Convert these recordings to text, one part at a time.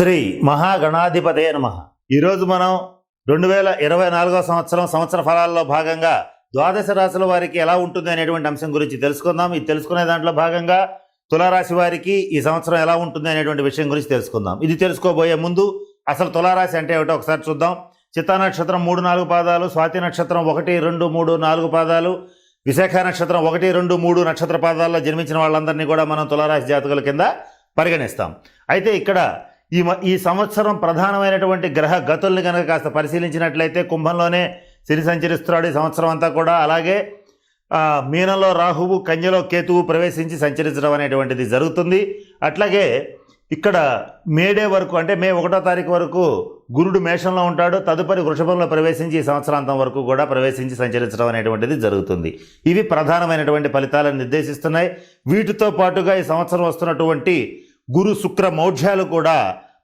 శ్రీ మహాగణాధిపతే నమ. ఈరోజు మనం రెండు వేల ఇరవై నాలుగో సంవత్సరం సంవత్సర ఫలాల్లో భాగంగా ద్వాదశ రాశుల వారికి ఎలా ఉంటుంది అనేటువంటి అంశం గురించి తెలుసుకుందాం. ఇది తెలుసుకునే దాంట్లో భాగంగా తులారాశి వారికి ఈ సంవత్సరం ఎలా ఉంటుంది అనేటువంటి విషయం గురించి తెలుసుకుందాం. ఇది తెలుసుకోబోయే ముందు అసలు తులారాశి అంటే ఏమిటో ఒకసారి చూద్దాం. చిత్తా నక్షత్రం మూడు నాలుగు పాదాలు స్వాతి నక్షత్రం ఒకటి రెండు మూడు నాలుగు పాదాలు విశాఖ నక్షత్రం ఒకటి రెండు మూడు నక్షత్ర పాదాల్లో జన్మించిన వాళ్ళందరినీ కూడా మనం తులారాశి జాతకుల కింద పరిగణిస్తాం. అయితే ఇక్కడ ఈ మ- ఈ సంవత్సరం ప్రధానమైనటువంటి గ్రహ గతుల్ని కనుక కాస్త పరిశీలించినట్లయితే కుంభంలోనే సిరి సంచరిస్తున్నాడు ఈ సంవత్సరం అంతా కూడా. అలాగే మీనంలో రాహువు కన్యలో కేతువు ప్రవేశించి సంచరించడం అనేటువంటిది జరుగుతుంది. అట్లాగే ఇక్కడ మేడే వరకు అంటే మే ఒకటో తారీఖు వరకు గురుడు మేషంలో ఉంటాడు. తదుపరి వృషభంలో ప్రవేశించి ఈ సంవత్సరాంతం వరకు కూడా ప్రవేశించి సంచరించడం అనేటువంటిది జరుగుతుంది. ఇవి ప్రధానమైనటువంటి ఫలితాలను నిర్దేశిస్తున్నాయి. వీటితో పాటుగా ఈ సంవత్సరం వస్తున్నటువంటి గురు శుక్ర మౌఢ్యాలు కూడా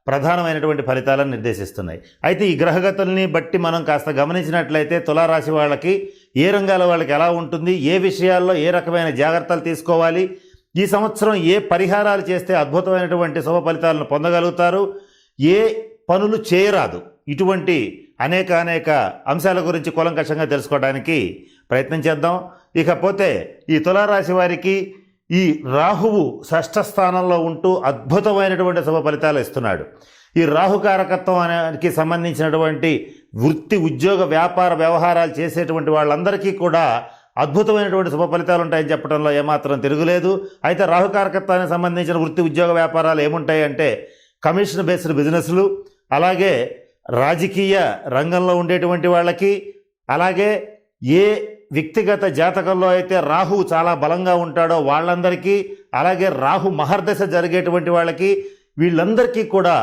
ప్రధానమైనటువంటి ఫలితాలను నిర్దేశిస్తున్నాయి. అయితే ఈ గ్రహగతుల్ని బట్టి మనం కాస్త గమనించినట్లయితే తులారాశి వాళ్ళకి ఏ రంగాల వాళ్ళకి ఎలా ఉంటుంది ఏ విషయాల్లో ఏ రకమైన జాగ్రత్తలు తీసుకోవాలి ఈ సంవత్సరం ఏ పరిహారాలు చేస్తే అద్భుతమైనటువంటి శుభ ఫలితాలను పొందగలుగుతారు ఏ పనులు చేయరాదు. ఇటువంటి అనేక అనేక అంశాల గురించి కూలంకషంగా తెలుసుకోవడానికి ప్రయత్నం చేద్దాం. ఇకపోతే ఈ తులారాశి వారికి ఈ రాహువు షష్ఠ స్థానంలో ఉంటూ అద్భుతమైనటువంటి శుభ ఫలితాలు ఇస్తున్నాడు. ఈ రాహుకారకత్వం అనేకి సంబంధించినటువంటి వృత్తి ఉద్యోగ వ్యాపార వ్యవహారాలు చేసేటువంటి వాళ్ళందరికీ కూడా అద్భుతమైనటువంటి శుభ ఫలితాలు ఉంటాయని చెప్పడంలో ఏమాత్రం తిరుగులేదు. అయితే రాహుకారకత్వానికి సంబంధించిన వృత్తి ఉద్యోగ వ్యాపారాలు ఏముంటాయంటే కమిషన్ బేస్డ్ బిజినెస్లు అలాగే రాజకీయ రంగంలో ఉండేటువంటి వాళ్ళకి అలాగే ఏ వ్యక్తిగత జాతకంలో అయితే రాహు చాలా బలంగా ఉంటాడో వాళ్ళందరికీ అలాగే రాహు మహర్దశ జరిగేటువంటి వాళ్ళకి వీళ్ళందరికీ కూడా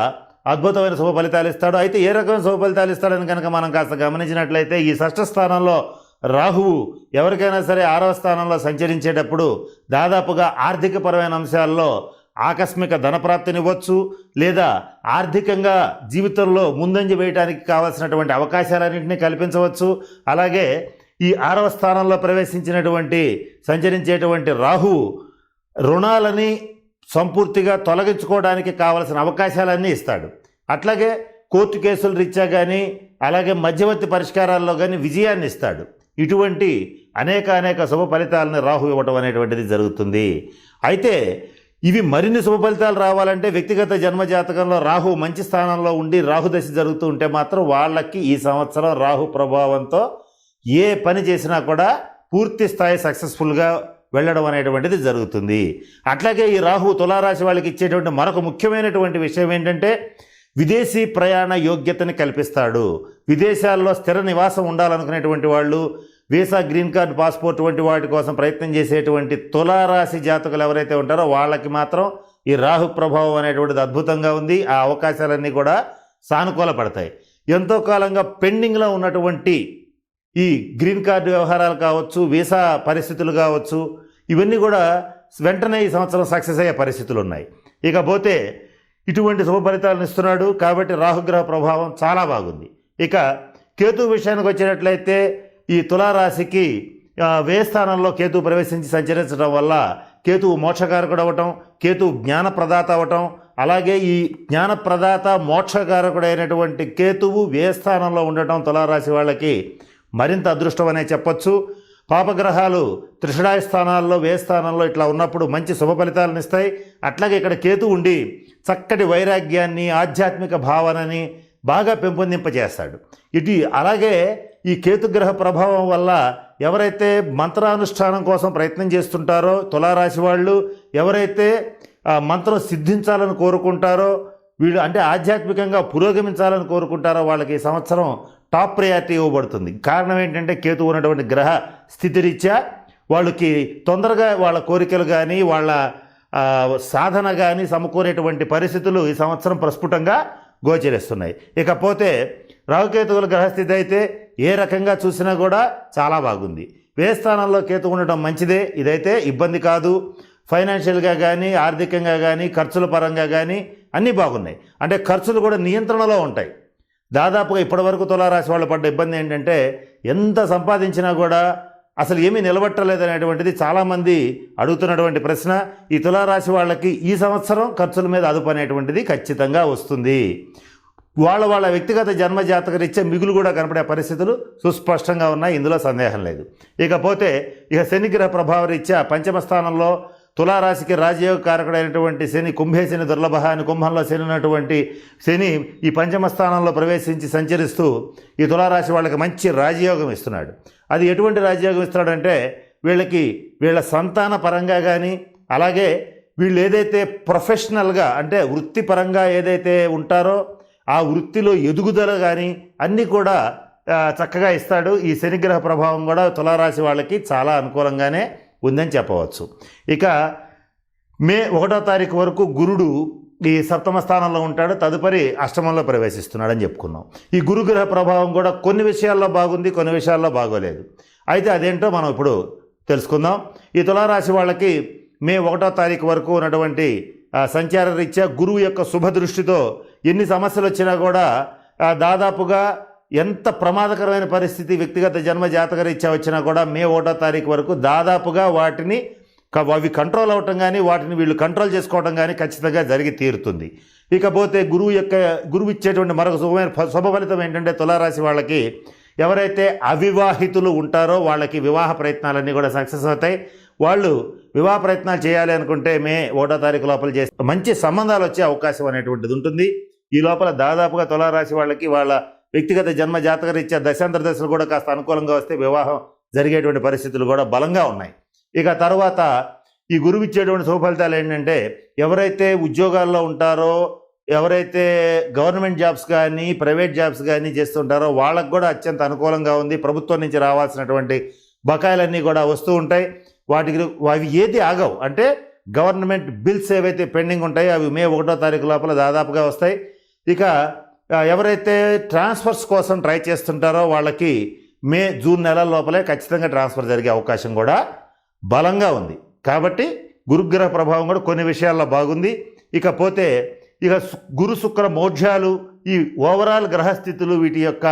అద్భుతమైన శుభ ఫలితాలు ఇస్తాడు. అయితే ఏ రకమైన శుభ ఫలితాలు ఇస్తాడని కనుక మనం కాస్త గమనించినట్లయితే ఈ షష్ఠ స్థానంలో రాహువు ఎవరికైనా సరే ఆరవ స్థానంలో సంచరించేటప్పుడు దాదాపుగా ఆర్థికపరమైన అంశాల్లో ఆకస్మిక ధనప్రాప్తినివ్వచ్చు లేదా ఆర్థికంగా జీవితంలో ముందంజ వేయడానికి కావాల్సినటువంటి అవకాశాలన్నింటినీ కల్పించవచ్చు. అలాగే ఈ ఆరవ స్థానంలో ప్రవేశించినటువంటి సంచరించేటువంటి రాహువు రుణాలని సంపూర్తిగా తొలగించుకోవడానికి కావలసిన అవకాశాలన్నీ ఇస్తాడు. అట్లాగే కోర్టు కేసుల రీత్యా కానీ అలాగే మధ్యవర్తి పరిష్కారాల్లో కానీ విజయాన్ని ఇస్తాడు. ఇటువంటి అనేక అనేక శుభ ఫలితాలను రాహు ఇవ్వటం అనేటువంటిది జరుగుతుంది. అయితే ఇవి మరిన్ని శుభ ఫలితాలు రావాలంటే వ్యక్తిగత జన్మజాతకంలో రాహు మంచి స్థానంలో ఉండి రాహు దశ జరుగుతూ ఉంటే మాత్రం వాళ్ళకి ఈ సంవత్సరం రాహు ప్రభావంతో ఏ పని చేసినా కూడా పూర్తి స్థాయి సక్సెస్ఫుల్గా వెళ్ళడం అనేటువంటిది జరుగుతుంది. అట్లాగే ఈ రాహు తులారాశి వాళ్ళకి ఇచ్చేటువంటి మరొక ముఖ్యమైనటువంటి విషయం ఏంటంటే విదేశీ ప్రయాణ యోగ్యతని కల్పిస్తాడు. విదేశాల్లో స్థిర నివాసం ఉండాలనుకునేటువంటి వాళ్ళు వీసా గ్రీన్ కార్డ్ పాస్పోర్ట్ వంటి వాటి కోసం ప్రయత్నం చేసేటువంటి తులారాశి జాతకులు ఎవరైతే ఉంటారో వాళ్ళకి మాత్రం ఈ రాహు ప్రభావం అనేటువంటిది అద్భుతంగా ఉంది. ఆ అవకాశాలన్నీ కూడా సానుకూల పడతాయి. ఎంతో కాలంగా పెండింగ్లో ఉన్నటువంటి ఈ గ్రీన్ కార్డు వ్యవహారాలు కావచ్చు వీసా పరిస్థితులు కావచ్చు ఇవన్నీ కూడా వెంటనే ఈ సంవత్సరం సక్సెస్ అయ్యే పరిస్థితులు ఉన్నాయి. ఇకపోతే ఇటువంటి శుభ ఫలితాలను ఇస్తున్నాడు. కాబట్టి రాహుగ్రహ ప్రభావం చాలా బాగుంది. ఇక కేతు విషయానికి వచ్చినట్లయితే ఈ తులారాశికి ఆ, స్థానంలో కేతు ప్రవేశించి సంచరించడం వల్ల కేతువు మోక్షకారకుడు అవ్వటం కేతువు జ్ఞానప్రదాత అవ్వటం అలాగే ఈ జ్ఞానప్రదాత మోక్షకారకుడైనటువంటి కేతువు వే స్థానంలో ఉండటం తులారాశి వాళ్ళకి మరింత అదృష్టం అనే చెప్పొచ్చు. పాపగ్రహాలు త్రిషడాయ స్థానాల్లో వే స్థానంలో ఇట్లా ఉన్నప్పుడు మంచి శుభ ఫలితాలను ఇస్తాయి. అట్లాగే ఇక్కడ కేతు ఉండి చక్కటి వైరాగ్యాన్ని ఆధ్యాత్మిక భావనని బాగా పెంపొందింపజేస్తాడు. ఇటు అలాగే ఈ కేతుగ్రహ ప్రభావం వల్ల ఎవరైతే మంత్రానుష్ఠానం కోసం ప్రయత్నం చేస్తుంటారో తులారాశి వాళ్ళు ఎవరైతే మంత్రం సిద్ధించాలని కోరుకుంటారో వీళ్ళు అంటే ఆధ్యాత్మికంగా పురోగమించాలని కోరుకుంటారో వాళ్ళకి ఈ సంవత్సరం టాప్ ప్రయారిటీ ఇవ్వబడుతుంది. కారణం ఏంటంటే కేతు ఉన్నటువంటి గ్రహ స్థితిరీత్యా వాళ్ళకి తొందరగా వాళ్ళ కోరికలు కానీ వాళ్ళ సాధన కానీ సమకూరేటువంటి పరిస్థితులు ఈ సంవత్సరం ప్రస్ఫుటంగా గోచరిస్తున్నాయి. ఇకపోతే రాహుకేతువుల గ్రహస్థితి అయితే ఏ రకంగా చూసినా కూడా చాలా బాగుంది. వే స్థానంలో కేతు ఉండటం మంచిదే? ఇదైతే ఇబ్బంది కాదు. ఫైనాన్షియల్గా కానీ ఆర్థికంగా కానీ ఖర్చుల పరంగా కానీ అన్నీ బాగున్నాయి. అంటే ఖర్చులు కూడా నియంత్రణలో ఉంటాయి. దాదాపుగా ఇప్పటివరకు తులారాశి వాళ్ళు పడ్డ ఇబ్బంది ఏంటంటే ఎంత సంపాదించినా కూడా అసలు ఏమీ నిలబట్టలేదనేటువంటిది చాలామంది అడుగుతున్నటువంటి ప్రశ్న. ఈ తులారాశి వాళ్ళకి ఈ సంవత్సరం ఖర్చుల మీద అదుపు అనేటువంటిది ఖచ్చితంగా వస్తుంది. వాళ్ళ వాళ్ళ వ్యక్తిగత జన్మజాతక రీత్యా మిగులు కూడా కనపడే పరిస్థితులు సుస్పష్టంగా ఉన్నాయి. ఇందులో సందేహం లేదు. ఇకపోతే ఇక శనిగ్రహ ప్రభావ రీత్యా పంచమ స్థానంలో తులారాశికి రాజయోగ కారకుడైనటువంటి శని కుంభేశని దుర్లభ అని కుంభంలో శనినటువంటి శని ఈ పంచమ స్థానంలో ప్రవేశించి సంచరిస్తూ ఈ తులారాశి వాళ్ళకి మంచి రాజయోగం ఇస్తున్నాడు. అది ఎటువంటి రాజయోగం ఇస్తున్నాడంటే వీళ్ళకి వీళ్ళ సంతాన పరంగా కానీ అలాగే వీళ్ళు ఏదైతే ప్రొఫెషనల్గా అంటే వృత్తిపరంగా ఏదైతే ఉంటారో ఆ వృత్తిలో ఎదుగుదల కానీ అన్నీ కూడా చక్కగా ఇస్తాడు. ఈ శనిగ్రహ ప్రభావం కూడా తులారాశి వాళ్ళకి చాలా అనుకూలంగానే ఉందని చెప్పవచ్చు. ఇక మే ఒకటో తారీఖు వరకు గురుడు ఈ సప్తమ స్థానంలో ఉంటాడు. తదుపరి అష్టమంలో ప్రవేశిస్తున్నాడని చెప్పుకున్నాం. ఈ గురుగ్రహ ప్రభావం కూడా కొన్ని విషయాల్లో బాగుంది కొన్ని విషయాల్లో బాగోలేదు. అయితే అదేంటో మనం ఇప్పుడు తెలుసుకుందాం. ఈ తులారాశి వాళ్ళకి మే ఒకటో తారీఖు వరకు ఉన్నటువంటి సంచార రీత్యా గురువు యొక్క శుభ దృష్టితో ఎన్ని సమస్యలు వచ్చినా కూడా దాదాపుగా ఎంత ప్రమాదకరమైన పరిస్థితి వ్యక్తిగత జన్మ జాతక రీత్యా వచ్చినా కూడా మే ఒకటో తారీఖు వరకు దాదాపుగా వాటిని అవి కంట్రోల్ అవటం కానీ వాటిని వీళ్ళు కంట్రోల్ చేసుకోవడం కానీ ఖచ్చితంగా జరిగి తీరుతుంది. ఇకపోతే గురువు యొక్క గురువు ఇచ్చేటువంటి మరొక శుభమైన ఫ- శుభ ఫలితం ఏంటంటే తులారాశి వాళ్ళకి ఎవరైతే అవివాహితులు ఉంటారో వాళ్ళకి వివాహ ప్రయత్నాలన్నీ కూడా సక్సెస్ అవుతాయి. వాళ్ళు వివాహ ప్రయత్నాలు చేయాలి అనుకుంటే మే ఒకటో తారీఖు లోపల చేస్తే మంచి సంబంధాలు వచ్చే అవకాశం అనేటువంటిది ఉంటుంది. ఈ లోపల దాదాపుగా తులారాశి వాళ్ళకి వాళ్ళ వ్యక్తిగత జన్మ జాతక రీత్యా దశాంతర దశలు కూడా కాస్త అనుకూలంగా వస్తే వివాహం జరిగేటువంటి పరిస్థితులు కూడా బలంగా ఉన్నాయి. ఇక తర్వాత ఈ గురువు ఇచ్చేటువంటి శుభ ఏంటంటే ఎవరైతే ఉద్యోగాల్లో ఉంటారో ఎవరైతే గవర్నమెంట్ జాబ్స్ కానీ ప్రైవేట్ జాబ్స్ కానీ చేస్తుంటారో వాళ్ళకు కూడా అత్యంత అనుకూలంగా ఉంది. ప్రభుత్వం నుంచి రావాల్సినటువంటి బకాయిలన్నీ కూడా వస్తూ ఉంటాయి. వాటికి అవి ఏది ఆగవు. అంటే గవర్నమెంట్ బిల్స్ ఏవైతే పెండింగ్ ఉంటాయో అవి మే ఒకటో తారీఖు లోపల దాదాపుగా వస్తాయి. ఇక ఎవరైతే ట్రాన్స్ఫర్స్ కోసం ట్రై చేస్తుంటారో వాళ్ళకి మే జూన్ నెల లోపలే ఖచ్చితంగా ట్రాన్స్ఫర్ జరిగే అవకాశం కూడా బలంగా ఉంది. కాబట్టి గురుగ్రహ ప్రభావం కూడా కొన్ని విషయాల్లో బాగుంది. ఇకపోతే ఇక గురు శుక్ర మోక్షాలు ఈ ఓవరాల్ గ్రహస్థితులు వీటి యొక్క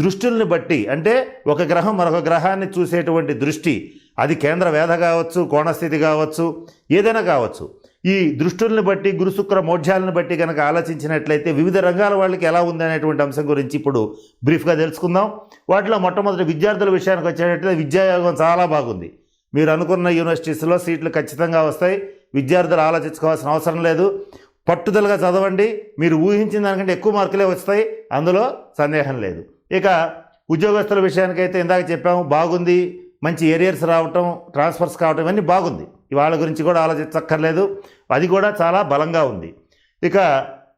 దృష్టిల్ని బట్టి అంటే ఒక గ్రహం మరొక గ్రహాన్ని చూసేటువంటి దృష్టి అది కేంద్ర వేధ కావచ్చు కోణస్థితి కావచ్చు ఏదైనా కావచ్చు ఈ దృష్టుల్ని బట్టి గురుశుక్ర మోఢ్యాలను బట్టి కనుక ఆలోచించినట్లయితే వివిధ రంగాల వాళ్ళకి ఎలా ఉంది అనేటువంటి అంశం గురించి ఇప్పుడు బ్రీఫ్గా తెలుసుకుందాం. వాటిలో మొట్టమొదటి విద్యార్థుల విషయానికి వచ్చేటట్లయితే విద్యాయోగం చాలా బాగుంది. మీరు అనుకున్న యూనివర్సిటీస్లో సీట్లు ఖచ్చితంగా వస్తాయి. విద్యార్థులు ఆలోచించుకోవాల్సిన అవసరం లేదు. పట్టుదలగా చదవండి. మీరు ఊహించిన దానికంటే ఎక్కువ మార్కులే వస్తాయి. అందులో సందేహం లేదు. ఇక ఉద్యోగస్తుల విషయానికైతే ఇందాక చెప్పాము బాగుంది. మంచి ఏరియర్స్ రావటం ట్రాన్స్ఫర్స్ కావటం ఇవన్నీ బాగుంది. వాళ్ళ గురించి కూడా ఆలోచించక్కర్లేదు. అది కూడా చాలా బలంగా ఉంది. ఇక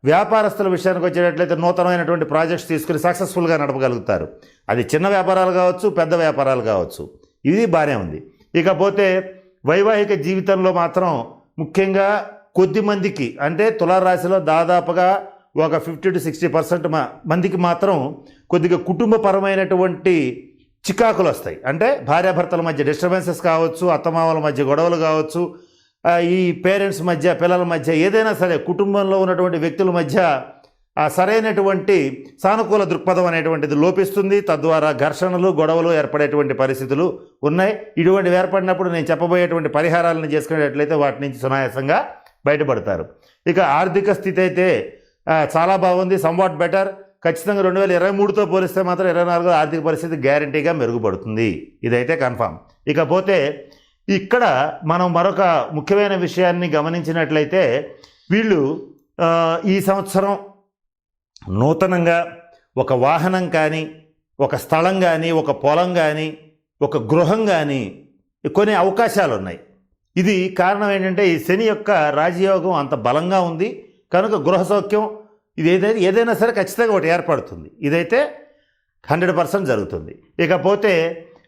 వ్యాపారస్తుల విషయానికి వచ్చేటట్లయితే నూతనమైనటువంటి ప్రాజెక్ట్స్ తీసుకుని సక్సెస్ఫుల్గా నడపగలుగుతారు. అది చిన్న వ్యాపారాలు కావచ్చు పెద్ద వ్యాపారాలు కావచ్చు. ఇది బాగానే ఉంది. ఇకపోతే వైవాహిక జీవితంలో మాత్రం ముఖ్యంగా కొద్ది మందికి అంటే తులారాశిలో దాదాపుగా ఒక ఫిఫ్టీ టు సిక్స్టీ పర్సెంట్ మందికి మాత్రం కొద్దిగా కుటుంబపరమైనటువంటి చికాకులు వస్తాయి. అంటే భార్యాభర్తల మధ్య డిస్టర్బెన్సెస్ కావచ్చు అత్తమామల మధ్య గొడవలు కావచ్చు ఈ పేరెంట్స్ మధ్య పిల్లల మధ్య ఏదైనా సరే కుటుంబంలో ఉన్నటువంటి వ్యక్తుల మధ్య సరైనటువంటి సానుకూల దృక్పథం అనేటువంటిది లోపిస్తుంది. తద్వారా ఘర్షణలు గొడవలు ఏర్పడేటువంటి పరిస్థితులు ఉన్నాయి. ఇటువంటివి ఏర్పడినప్పుడు నేను చెప్పబోయేటువంటి పరిహారాలను చేసుకునేటట్లయితే వాటి నుంచి సునాయాసంగా బయటపడతారు. ఇక ఆర్థిక స్థితి అయితే చాలా బాగుంది. సంవాట్ బెటర్ ఖచ్చితంగా రెండు వేల ఇరవై మూడుతో పోలిస్తే మాత్రం ఇరవై నాలుగు ఆర్థిక పరిస్థితి గ్యారంటీగా మెరుగుపడుతుంది. ఇదైతే కన్ఫామ్. ఇకపోతే ఇక్కడ మనం మరొక ముఖ్యమైన విషయాన్ని గమనించినట్లయితే వీళ్ళు ఈ సంవత్సరం నూతనంగా ఒక వాహనం కానీ ఒక స్థలం కానీ ఒక పొలం కానీ ఒక గృహం కానీ కొన్ని అవకాశాలు ఉన్నాయి ఇది కారణం ఏంటంటే ఈ శని యొక్క రాజయోగం అంత బలంగా ఉంది. కనుక గృహ సౌఖ్యం ఇది ఏదైతే ఏదైనా సరే ఖచ్చితంగా ఒకటి ఏర్పడుతుంది. ఇదైతే హండ్రెడ్ పర్సెంట్ జరుగుతుంది. ఇకపోతే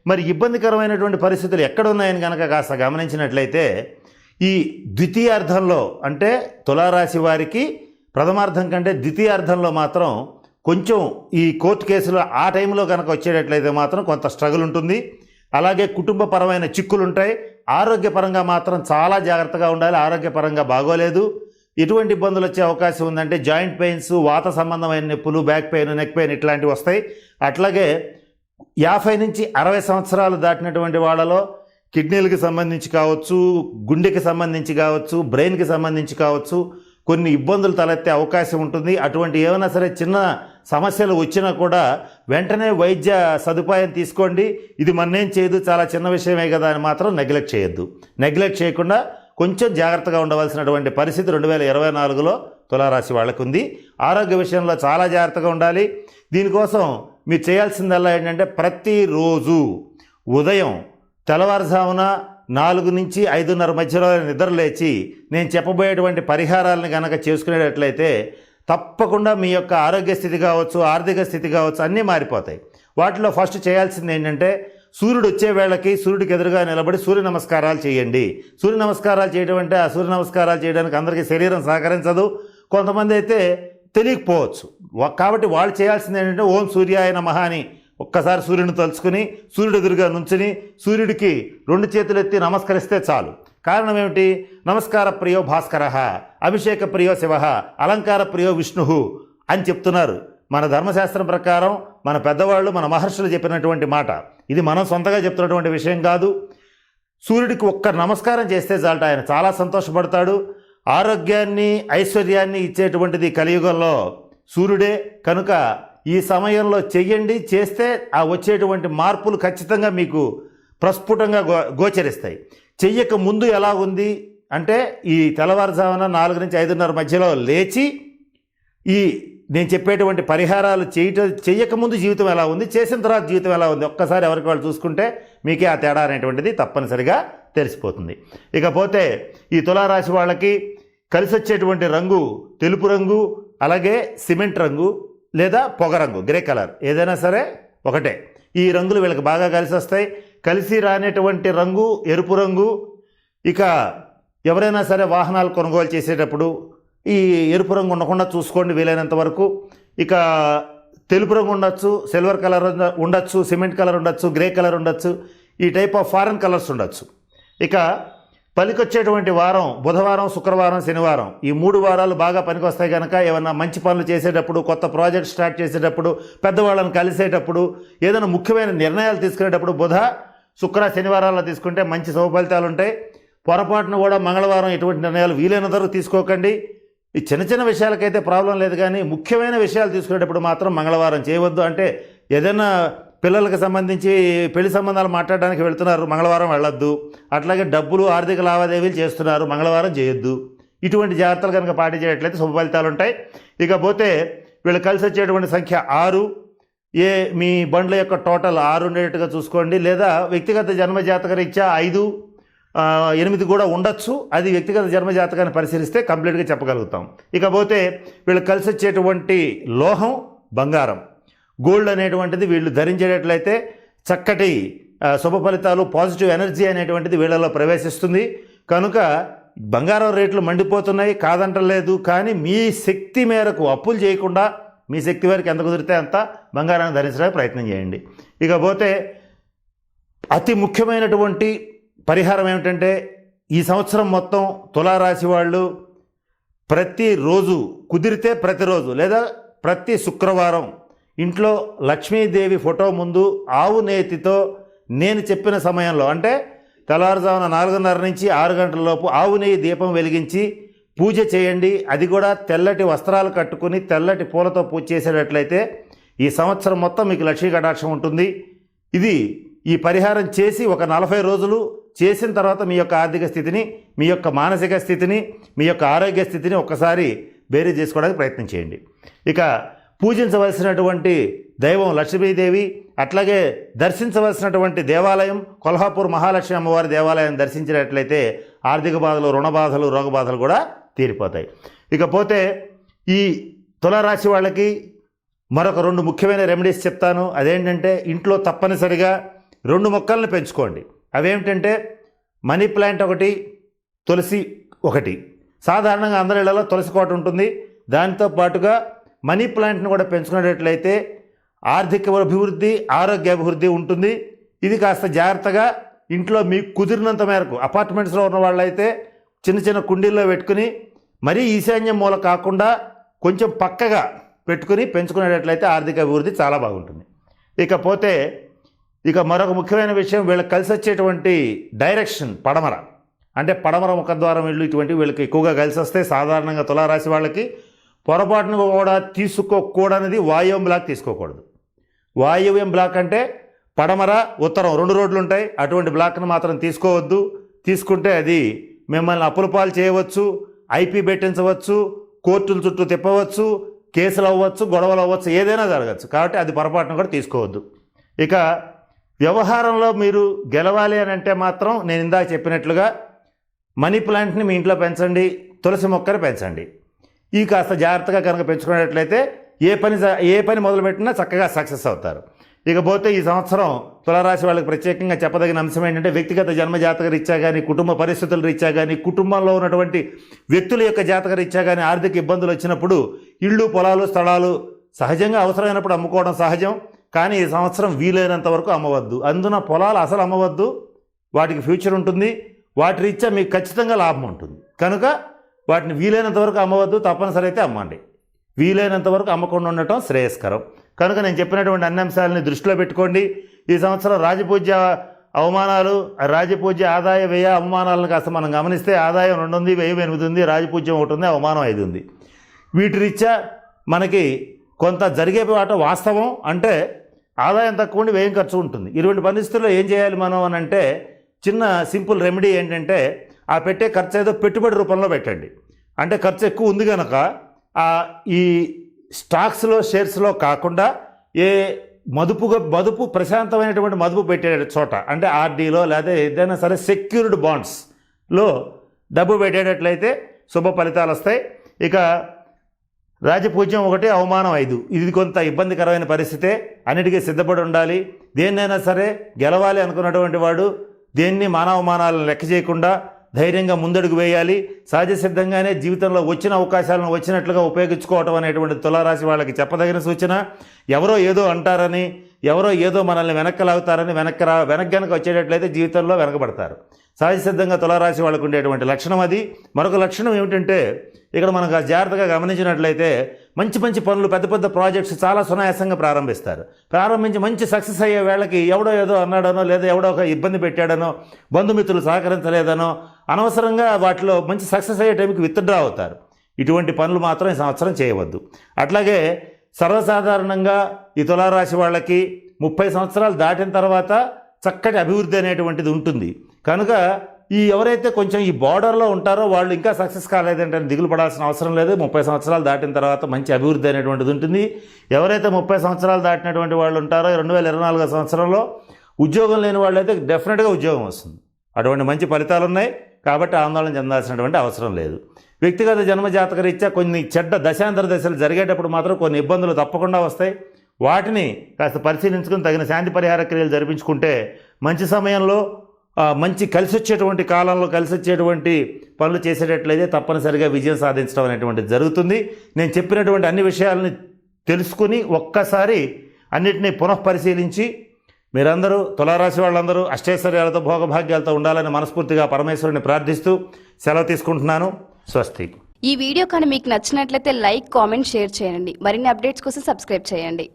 మరి ఇబ్బందికరమైనటువంటి పరిస్థితులు ఎక్కడ ఉన్నాయని కనుక కాస్త గమనించినట్లయితే ఈ ద్వితీయార్థంలో అంటే తులారాశి వారికి ప్రథమార్థం కంటే ద్వితీయార్థంలో మాత్రం కొంచెం ఈ కోర్టు కేసులో ఆ టైంలో కనుక వచ్చేటట్లయితే మాత్రం కొంత స్ట్రగుల్ ఉంటుంది. అలాగే కుటుంబపరమైన చిక్కులు ఉంటాయి ఆరోగ్యపరంగా మాత్రం చాలా జాగ్రత్తగా ఉండాలి. ఆరోగ్యపరంగా బాగోలేదు. ఎటువంటి ఇబ్బందులు వచ్చే అవకాశం ఉందంటే జాయింట్ పెయిన్స్ వాత సంబంధమైన నొప్పులు బ్యాక్ పెయిన్ నెక్ పెయిన్ ఇట్లాంటివి వస్తాయి. అట్లాగే యాభై నుంచి అరవై సంవత్సరాలు దాటినటువంటి వాళ్ళలో కిడ్నీలకు సంబంధించి కావచ్చు గుండెకి సంబంధించి కావచ్చు బ్రెయిన్కి సంబంధించి కావచ్చు కొన్ని ఇబ్బందులు తలెత్తే అవకాశం ఉంటుంది. అటువంటి ఏమైనా సరే చిన్న సమస్యలు వచ్చినా కూడా వెంటనే వైద్య సదుపాయం తీసుకోండి. ఇది మన్నేం చేయదు చాలా చిన్న విషయమే కదా అని మాత్రం నెగ్లెక్ట్ చేయొద్దు. నెగ్లెక్ట్ చేయకుండా కొంచెం జాగ్రత్తగా ఉండవలసినటువంటి పరిస్థితి రెండు వేల ఇరవై నాలుగులో తులారాశి వాళ్ళకు ఉంది ఆరోగ్య విషయంలో చాలా జాగ్రత్తగా ఉండాలి. దీనికోసం మీరు చేయాల్సిందల్లా ఏంటంటే ప్రతిరోజు ఉదయం తెల్లవారుజామున నాలుగు నుంచి ఐదున్నర మధ్యలో నిద్ర లేచి నేను చెప్పబోయేటువంటి పరిహారాలను కనుక చేసుకునేటట్లయితే తప్పకుండా మీ యొక్క ఆరోగ్య స్థితి కావచ్చు ఆర్థిక స్థితి కావచ్చు అన్నీ మారిపోతాయి. వాటిలో ఫస్ట్ చేయాల్సింది ఏంటంటే సూర్యుడు వచ్చే వేళకి సూర్యుడికి ఎదురుగా నిలబడి సూర్య నమస్కారాలు చేయండి. సూర్య నమస్కారాలు చేయడం అంటే ఆ సూర్య నమస్కారాలు చేయడానికి అందరికీ శరీరం సహకరించదు. కొంతమంది అయితే తెలియకపోవచ్చు. కాబట్టి వాళ్ళు చేయాల్సింది ఏంటంటే ఓం సూర్యాయ నమః అని ఒక్కసారి సూర్యుని తలుచుకుని సూర్యుడు ఎదురుగా నుంచుని సూర్యుడికి రెండు చేతులు ఎత్తి నమస్కరిస్తే చాలు. కారణం ఏమిటి? నమస్కార ప్రియో భాస్కర అభిషేక ప్రియో శివ అలంకార ప్రియో విష్ణు అని చెప్తున్నారు. మన ధర్మశాస్త్రం ప్రకారం మన పెద్దవాళ్ళు మన మహర్షులు చెప్పినటువంటి మాట. ఇది మనం సొంతగా చెప్తున్నటువంటి విషయం కాదు. సూర్యుడికి ఒక్క నమస్కారం చేస్తే చాలట. ఆయన చాలా సంతోషపడతాడు. ఆరోగ్యాన్ని ఐశ్వర్యాన్ని ఇచ్చేటువంటిది కలియుగంలో సూర్యుడే. కనుక ఈ సమయంలో చెయ్యండి చేస్తే ఆ వచ్చేటువంటి మార్పులు ఖచ్చితంగా మీకు ప్రస్ఫుటంగా గో గోచరిస్తాయి. చెయ్యక ముందు ఎలా ఉంది అంటే ఈ తెల్లవారుజామున నాలుగు నుంచి ఐదున్నర మధ్యలో లేచి ఈ నేను చెప్పేటువంటి పరిహారాలు చేయట చేయకముందు జీవితం ఎలా ఉంది చేసిన తర్వాత జీవితం ఎలా ఉంది ఒక్కసారి ఎవరికి వాళ్ళు చూసుకుంటే మీకే ఆ తేడా అనేటువంటిది తప్పనిసరిగా తెలిసిపోతుంది. ఇకపోతే ఈ తులారాశి వాళ్ళకి కలిసి వచ్చేటువంటి రంగు తెలుపు రంగు అలాగే సిమెంట్ రంగు లేదా పొగ రంగు గ్రే కలర్ ఏదైనా సరే ఒకటే. ఈ రంగులు వీళ్ళకి బాగా కలిసి వస్తాయి కలిసి రానేటువంటి రంగు ఎరుపు రంగు ఇక ఎవరైనా సరే వాహనాలు కొనుగోలు చేసేటప్పుడు ఈ ఎరుపు రంగు ఉండకుండా చూసుకోండి వీలైనంత వరకు. ఇక తెలుపు రంగు ఉండొచ్చు సిల్వర్ కలర్ ఉండొచ్చు సిమెంట్ కలర్ ఉండొచ్చు గ్రే కలర్ ఉండొచ్చు ఈ టైప్ ఆఫ్ ఫారెన్ కలర్స్ ఉండొచ్చు. ఇక పనికొచ్చేటువంటి వారం బుధవారం శుక్రవారం శనివారం ఈ మూడు వారాలు బాగా పనికొస్తాయి కనుక ఏమైనా మంచి పనులు చేసేటప్పుడు కొత్త ప్రాజెక్ట్ స్టార్ట్ చేసేటప్పుడు పెద్దవాళ్ళని కలిసేటప్పుడు ఏదైనా ముఖ్యమైన నిర్ణయాలు తీసుకునేటప్పుడు బుధ శుక్ర శనివారాల్లో తీసుకుంటే మంచి శుభ ఫలితాలు ఉంటాయి. పొరపాటున కూడా మంగళవారం ఎటువంటి నిర్ణయాలు వీలైనంత తీసుకోకండి. ఈ చిన్న చిన్న విషయాలకైతే ప్రాబ్లం లేదు కానీ ముఖ్యమైన విషయాలు తీసుకునేటప్పుడు మాత్రం మంగళవారం చేయవద్దు అంటే ఏదైనా పిల్లలకు సంబంధించి పెళ్ళి సంబంధాలు మాట్లాడడానికి వెళ్తున్నారు మంగళవారం వెళ్ళొద్దు. అట్లాగే డబ్బులు ఆర్థిక లావాదేవీలు చేస్తున్నారు మంగళవారం చేయొద్దు. ఇటువంటి జాగ్రత్తలు కనుక పాటించేటట్లయితే శుభ ఫలితాలు ఉంటాయి. ఇకపోతే వీళ్ళు కలిసి వచ్చేటువంటి సంఖ్య ఆరు. ఏ మీ బండ్ల యొక్క టోటల్ ఆరు ఉండేటట్టుగా చూసుకోండి. లేదా వ్యక్తిగత జన్మ జాతక రీత్యా ఐదు. ఎనిమిది కూడా ఉండొచ్చు. అది వ్యక్తిగత జన్మజాతకాన్ని పరిశీలిస్తే కంప్లీట్గా చెప్పగలుగుతాం. ఇకపోతే వీళ్ళు కలిసి వచ్చేటువంటి లోహం బంగారం. గోల్డ్ అనేటువంటిది వీళ్ళు ధరించేటట్లయితే చక్కటి శుభ ఫలితాలు పాజిటివ్ ఎనర్జీ అనేటువంటిది వీళ్ళలో ప్రవేశిస్తుంది. కనుక బంగారం రేట్లు మండిపోతున్నాయి కాదంటలేదు. కానీ మీ శక్తి మేరకు అప్పులు చేయకుండా మీ శక్తి వరకు ఎంత కుదిరితే అంత బంగారాన్ని ధరించడానికి ప్రయత్నం చేయండి. ఇకపోతే అతి ముఖ్యమైనటువంటి పరిహారం ఏమిటంటే ఈ సంవత్సరం మొత్తం తులారాశి వాళ్ళు ప్రతిరోజు కుదిరితే ప్రతిరోజు లేదా ప్రతి శుక్రవారం ఇంట్లో లక్ష్మీదేవి ఫోటో ముందు ఆవు నేతితో నేను చెప్పిన సమయంలో అంటే తెల్లవారుజామున నాలుగున్నర నుంచి ఆరు గంటల లోపు ఆవు నెయ్యి దీపం వెలిగించి పూజ చేయండి. అది కూడా తెల్లటి వస్త్రాలు కట్టుకుని తెల్లటి పూలతో పూజ చేసేటట్లయితే ఈ సంవత్సరం మొత్తం మీకు లక్ష్మీ కటాక్షం ఉంటుంది. ఇది ఈ పరిహారం చేసి ఒక నలభై రోజులు చేసిన తర్వాత మీ యొక్క ఆర్థిక స్థితిని మీ యొక్క మానసిక స్థితిని మీ యొక్క ఆరోగ్య స్థితిని ఒక్కసారి బేరీ చేసుకోవడానికి ప్రయత్నం చేయండి. ఇక పూజించవలసినటువంటి దైవం లక్ష్మీదేవి అట్లాగే దర్శించవలసినటువంటి దేవాలయం కొల్హాపూర్ మహాలక్ష్మి అమ్మవారి దేవాలయం దర్శించినట్లయితే ఆర్థిక బాధలు రుణ బాధలు రోగ బాధలు కూడా తీరిపోతాయి. ఇకపోతే ఈ తులరాశి వాళ్ళకి మరొక రెండు ముఖ్యమైన రెమెడీస్ చెప్తాను. అదేంటంటే ఇంట్లో తప్పనిసరిగా రెండు మొక్కలను పెంచుకోండి. అవేమిటంటే మనీ ప్లాంట్ ఒకటి తులసి ఒకటి. సాధారణంగా అందరి ఇళ్ళలో తులసి కోట ఉంటుంది. దానితో పాటుగా మనీ ప్లాంట్ను కూడా పెంచుకునేటట్లయితే ఆర్థిక అభివృద్ధి ఆరోగ్య అభివృద్ధి ఉంటుంది. ఇది కాస్త జాగ్రత్తగా ఇంట్లో మీకు కుదిరినంత మేరకు అపార్ట్మెంట్స్లో ఉన్న వాళ్ళైతే చిన్న చిన్న కుండీల్లో పెట్టుకుని మరీ ఈశాన్యం మూల కాకుండా కొంచెం పక్కగా పెట్టుకుని పెంచుకునేటట్లయితే ఆర్థిక అభివృద్ధి చాలా బాగుంటుంది. ఇకపోతే ఇక మరొక ముఖ్యమైన విషయం వీళ్ళకి కలిసి వచ్చేటువంటి డైరెక్షన్ పడమర. అంటే పడమర ముఖద్వారం ఇల్లు ఇటువంటి వీళ్ళకి ఎక్కువగా కలిసి వస్తే సాధారణంగా తులారాశి వాళ్ళకి పొరపాటును కూడా తీసుకోకూడనిది వాయువ్యం బ్లాక్ తీసుకోకూడదు. వాయువ్యం బ్లాక్ అంటే పడమర ఉత్తరం రెండు రోడ్లు ఉంటాయి అటువంటి బ్లాక్ను మాత్రం తీసుకోవద్దు. తీసుకుంటే అది మిమ్మల్ని అప్పుల పాలు చేయవచ్చు ఐపీ పెట్టించవచ్చు కోర్టుల చుట్టూ తిప్పవచ్చు కేసులు అవ్వచ్చు గొడవలు అవ్వచ్చు ఏదైనా జరగచ్చు. కాబట్టి అది పొరపాటును కూడా తీసుకోవద్దు. ఇక వ్యవహారంలో మీరు గెలవాలి అని అంటే మాత్రం నేను ఇందాక చెప్పినట్లుగా మనీ ప్లాంట్ని మీ ఇంట్లో పెంచండి తులసి మొక్కని పెంచండి. ఈ కాస్త జాగ్రత్తగా కనుక పెంచుకున్నట్లయితే ఏ పని ఏ పని మొదలుపెట్టినా చక్కగా సక్సెస్ అవుతారు. ఇకపోతే ఈ సంవత్సరం తులరాశి వాళ్ళకి ప్రత్యేకంగా చెప్పదగిన అంశం ఏంటంటే వ్యక్తిగత జన్మ జాతక రీత్యా కానీ కుటుంబ పరిస్థితుల రీత్యా కానీ కుటుంబంలో ఉన్నటువంటి వ్యక్తుల యొక్క జాతక రీత్యా కానీ ఆర్థిక ఇబ్బందులు వచ్చినప్పుడు ఇళ్ళు పొలాలు స్థలాలు సహజంగా అవసరమైనప్పుడు అమ్ముకోవడం సహజం. కానీ ఈ సంవత్సరం వీలైనంత వరకు అమ్మవద్దు. అందున పొలాలు అసలు అమ్మవద్దు. వాటికి ఫ్యూచర్ ఉంటుంది. వాటి రీత్యా మీకు ఖచ్చితంగా లాభం ఉంటుంది. కనుక వాటిని వీలైనంత వరకు అమ్మవద్దు. తప్పనిసరి అయితే అమ్మండి. వీలైనంత వరకు అమ్మకుండా ఉండటం శ్రేయస్కరం. కనుక నేను చెప్పినటువంటి అన్ని అంశాలని దృష్టిలో పెట్టుకోండి. ఈ సంవత్సరం రాజపూజ్య అవమానాలు రాజపూజ్య ఆదాయ వ్యయ అవమానాలను కాస్త మనం గమనిస్తే ఆదాయం రెండు ఉంది వ్యయం ఎనిమిది ఉంది రాజపూజ్యం ఒకటి ఉంది అవమానం ఐదు ఉంది. వీటి రీత్యా మనకి కొంత జరిగే పాట వాస్తవం అంటే ఆదాయం తక్కువ ఉండి వ్యయం ఖర్చు ఉంటుంది. ఇటువంటి పరిస్థితుల్లో ఏం చేయాలి మనం అని అంటే చిన్న సింపుల్ రెమెడీ ఏంటంటే ఆ పెట్టే ఖర్చు ఏదో పెట్టుబడి రూపంలో పెట్టండి. అంటే ఖర్చు ఎక్కువ ఉంది కనుక ఆ ఈ స్టాక్స్లో షేర్స్లో కాకుండా ఏ మదుపుగా మదుపు ప్రశాంతమైనటువంటి మదుపు పెట్టే చోట అంటే ఆర్డీలో లేదా ఏదైనా సరే సెక్యూర్డ్ బాండ్స్లో డబ్బు పెట్టేటట్లయితే శుభ ఫలితాలు వస్తాయి. ఇక రాజపూజ్యం ఒకటి అవమానం ఐదు. ఇది కొంత ఇబ్బందికరమైన పరిస్థితే అన్నిటికీ సిద్ధపడి ఉండాలి. దేన్నైనా సరే గెలవాలి అనుకున్నటువంటి వాడు దేన్ని మానవమానాలను లెక్క చేయకుండా ధైర్యంగా ముందడుగు వేయాలి. సహజ సిద్ధంగానే జీవితంలో వచ్చిన అవకాశాలను వచ్చినట్లుగా ఉపయోగించుకోవటం అనేటువంటి తులారాశి వాళ్ళకి చెప్పదగిన సూచన. ఎవరో ఏదో అంటారని ఎవరో ఏదో మనల్ని వెనక్కి లాగుతారని వెనక్కి రా వెనక్కి గనక వచ్చేటట్లయితే జీవితంలో వెనకబడతారు. సహజ సిద్ధంగా తులారాశి వాళ్ళకు ఉండేటువంటి లక్షణం అది. మరొక లక్షణం ఏమిటంటే ఇక్కడ మనం జాగ్రత్తగా గమనించినట్లయితే మంచి మంచి పనులు పెద్ద పెద్ద ప్రాజెక్ట్స్ చాలా సునాయాసంగా ప్రారంభిస్తారు. ప్రారంభించి మంచి సక్సెస్ అయ్యే వేళకి ఎవడో ఏదో అన్నాడనో లేదా ఎవడో ఒక ఇబ్బంది పెట్టాడనో బంధుమిత్రులు సహకరించలేదనో అనవసరంగా వాటిలో మంచి సక్సెస్ అయ్యే టైంకి విత్డ్రా అవుతారు. ఇటువంటి పనులు మాత్రం ఈ సంవత్సరం చేయవద్దు. అట్లాగే సర్వసాధారణంగా ఈ తులారాశి వాళ్ళకి ముప్పై సంవత్సరాలు దాటిన తర్వాత చక్కటి అభివృద్ధి అనేటువంటిది ఉంటుంది. కనుక ఈ ఎవరైతే కొంచెం ఈ బార్డర్లో ఉంటారో వాళ్ళు ఇంకా సక్సెస్ కాలేదంటే దిగులు పడాల్సిన అవసరం లేదు. ముప్పై సంవత్సరాలు దాటిన తర్వాత మంచి అభివృద్ధి అనేటువంటిది ఉంటుంది. ఎవరైతే ముప్పై సంవత్సరాలు దాటినటువంటి వాళ్ళు ఉంటారో రెండు వేల ఇరవై నాలుగో సంవత్సరంలో ఉద్యోగం లేని వాళ్ళైతే డెఫినెట్గా ఉద్యోగం వస్తుంది. అటువంటి మంచి ఫలితాలు ఉన్నాయి కాబట్టి ఆందోళన చెందాల్సినటువంటి అవసరం లేదు. వ్యక్తిగత జన్మజాతక రీత్యా కొన్ని చెడ్డ దశాంతర దశలు జరిగేటప్పుడు మాత్రం కొన్ని ఇబ్బందులు తప్పకుండా వస్తాయి. వాటిని కాస్త పరిశీలించుకుని తగిన శాంతి పరిహార క్రియలు జరిపించుకుంటే మంచి సమయంలో మంచి కలిసి వచ్చేటువంటి కాలంలో కలిసి వచ్చేటువంటి పనులు చేసేటట్లయితే తప్పనిసరిగా విజయం సాధించడం అనేటువంటిది జరుగుతుంది. నేను చెప్పినటువంటి అన్ని విషయాలని తెలుసుకుని ఒక్కసారి అన్నిటినీ పునఃపరిశీలించి మీరందరూ తులారాశి వాళ్ళందరూ అష్టైశ్వర్యాలతో భోగభాగ్యాలతో ఉండాలని మనస్ఫూర్తిగా పరమేశ్వరుని ప్రార్థిస్తూ సెలవు తీసుకుంటున్నాను. స్వస్తి. ఈ వీడియో కానీ మీకు నచ్చినట్లయితే లైక్ కామెంట్ షేర్ చేయండి. మరిన్ని అప్డేట్స్ కోసం సబ్స్క్రైబ్ చేయండి.